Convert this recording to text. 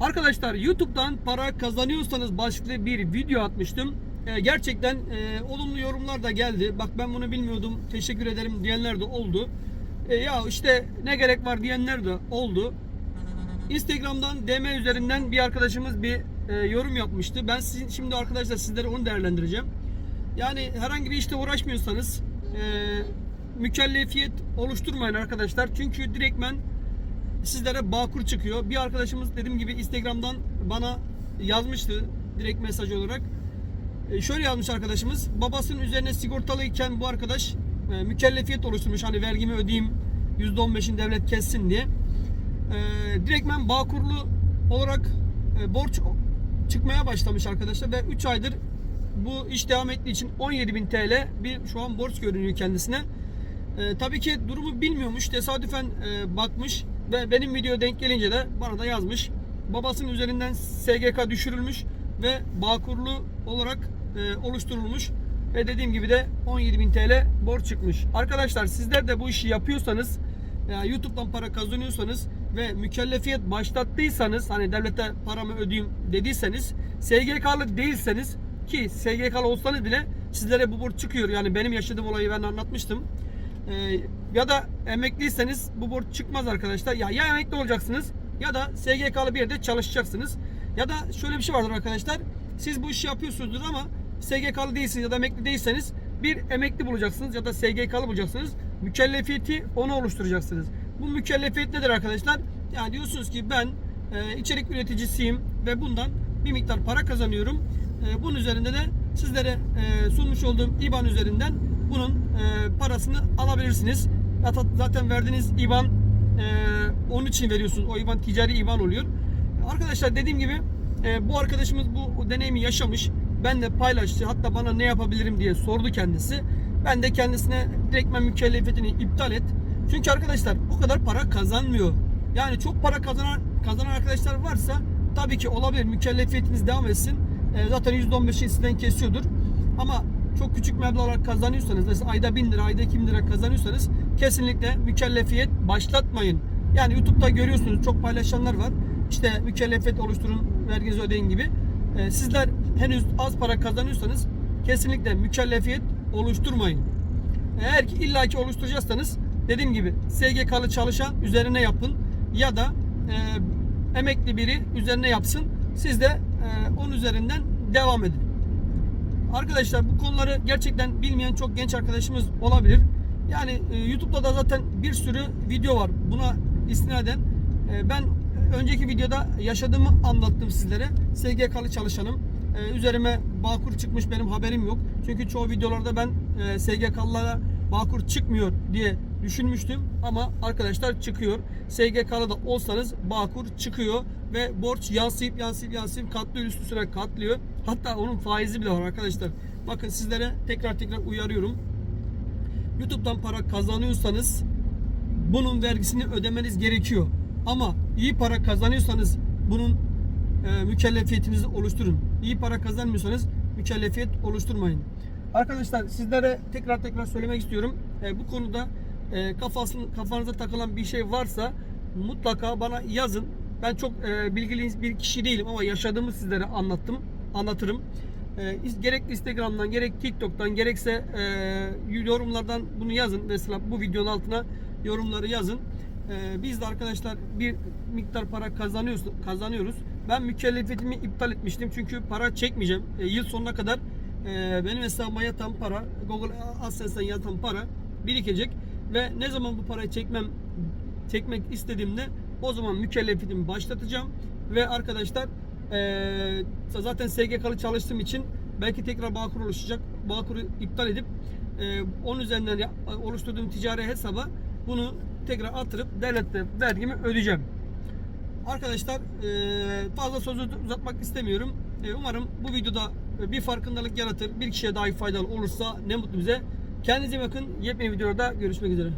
Arkadaşlar YouTube'dan para kazanıyorsanız başlıklı bir video atmıştım. Ee, gerçekten e, olumlu yorumlar da geldi. Bak ben bunu bilmiyordum. Teşekkür ederim diyenler de oldu. E, ya işte ne gerek var diyenler de oldu. Instagram'dan DM üzerinden bir arkadaşımız bir e, yorum yapmıştı. Ben sizin şimdi arkadaşlar sizlere onu değerlendireceğim. Yani herhangi bir işte uğraşmıyorsanız e, mükellefiyet oluşturmayın arkadaşlar. Çünkü direktmen sizlere Bağkur çıkıyor. Bir arkadaşımız dediğim gibi Instagram'dan bana yazmıştı direkt mesaj olarak. E, şöyle yazmış arkadaşımız. Babasının üzerine sigortalıyken bu arkadaş e, mükellefiyet oluşturmuş. Hani vergimi ödeyeyim %15'in devlet kessin diye. E, direktmen Bağkurlu olarak e, borç çıkmaya başlamış arkadaşlar ve 3 aydır bu iş devam ettiği için 17.000 TL bir şu an borç görünüyor kendisine. E, tabii ki durumu bilmiyormuş. Tesadüfen e, bakmış ve benim video denk gelince de bana da yazmış. Babasının üzerinden SGK düşürülmüş ve Bağkurlu olarak e, oluşturulmuş. Ve dediğim gibi de 17.000 TL borç çıkmış. Arkadaşlar sizler de bu işi yapıyorsanız e, YouTube'dan para kazanıyorsanız ve mükellefiyet başlattıysanız hani devlete paramı ödeyeyim dediyseniz SGK'lı değilseniz ki SGK'lı olsanız bile sizlere bu borç çıkıyor. Yani benim yaşadığım olayı ben anlatmıştım. Ee, ya da emekliyseniz bu borç çıkmaz arkadaşlar. Ya ya emekli olacaksınız ya da SGK'lı bir yerde çalışacaksınız. Ya da şöyle bir şey vardır arkadaşlar. Siz bu işi yapıyorsunuzdur ama SGK'lı değilsiniz ya da emekli değilseniz bir emekli bulacaksınız ya da SGK'lı bulacaksınız. Mükellefiyeti onu oluşturacaksınız. Bu mükellefiyet nedir arkadaşlar? Yani diyorsunuz ki ben e, içerik üreticisiyim ve bundan bir miktar para kazanıyorum. E, bunun üzerinde de sizlere e, sunmuş olduğum IBAN üzerinden bunun e, parasını alabilirsiniz. Zaten- verdiğiniz IBAN e, onun için veriyorsunuz. O IBAN ticari IBAN oluyor. Arkadaşlar dediğim gibi e, bu arkadaşımız bu deneyimi yaşamış. Ben de paylaştı. Hatta bana ne yapabilirim diye sordu kendisi. Ben de kendisine direktmen mükellefiyetini iptal et. Çünkü arkadaşlar o kadar para kazanmıyor. Yani çok para kazanan kazanan arkadaşlar varsa tabii ki olabilir. Mükellefiyetiniz devam etsin. E, zaten %15'i sizden kesiyordur. Ama çok küçük meblağlar kazanıyorsanız mesela ayda 1000 lira, ayda 2000 lira kazanıyorsanız kesinlikle mükellefiyet başlatmayın. Yani YouTube'da görüyorsunuz çok paylaşanlar var. İşte mükellefiyet oluşturun, verginizi ödeyin gibi. Ee, sizler henüz az para kazanıyorsanız kesinlikle mükellefiyet oluşturmayın. Eğer ki illaki oluşturacaksanız dediğim gibi SGK'lı çalışan üzerine yapın ya da e, emekli biri üzerine yapsın. Siz de e, onun üzerinden devam edin. Arkadaşlar bu konuları gerçekten bilmeyen çok genç arkadaşımız olabilir. Yani e, YouTube'da da zaten bir sürü video var. Buna istinaden e, ben önceki videoda yaşadığımı anlattım sizlere. SGK'lı çalışanım. E, üzerime Bağkur çıkmış benim haberim yok. Çünkü çoğu videolarda ben e, SGK'lılara Bağkur çıkmıyor diye düşünmüştüm ama arkadaşlar çıkıyor. SGK'lı da olsanız Bağkur çıkıyor ve borç yansıyıp yansıyıp yansıyıp katlıyor üst üstüne katlıyor. Hatta onun faizi bile var arkadaşlar. Bakın sizlere tekrar tekrar uyarıyorum. YouTube'dan para kazanıyorsanız bunun vergisini ödemeniz gerekiyor. Ama iyi para kazanıyorsanız bunun e, mükellefiyetinizi oluşturun. İyi para kazanmıyorsanız mükellefiyet oluşturmayın. Arkadaşlar sizlere tekrar tekrar söylemek istiyorum. E, bu konuda e, kafasın, kafanıza takılan bir şey varsa mutlaka bana yazın. Ben çok e, bilgili bir kişi değilim ama yaşadığımı sizlere anlattım, anlatırım. E, gerek Instagram'dan, gerek TikTok'tan, gerekse e, yorumlardan bunu yazın. Mesela bu videonun altına yorumları yazın. E, biz de arkadaşlar bir miktar para kazanıyoruz, kazanıyoruz. Ben mükellefiyetimi iptal etmiştim çünkü para çekmeyeceğim. E, yıl sonuna kadar e, benim hesabıma yatan para, Google AdSense'den yatan para birikecek ve ne zaman bu parayı çekmem çekmek istediğimde o zaman mükellefiyetimi başlatacağım ve arkadaşlar eee, zaten SGK'lı çalıştığım için belki tekrar Bağkur oluşacak. Bağkur'u iptal edip eee, onun üzerinden oluşturduğum ticari hesaba bunu tekrar attırıp devlette vergimi ödeyeceğim. Arkadaşlar eee, fazla sözü uzatmak istemiyorum. Eee, Umarım bu videoda bir farkındalık yaratır. Bir kişiye dahi faydalı olursa ne mutlu bize. Kendinize bakın. Yepyeni videoda görüşmek üzere.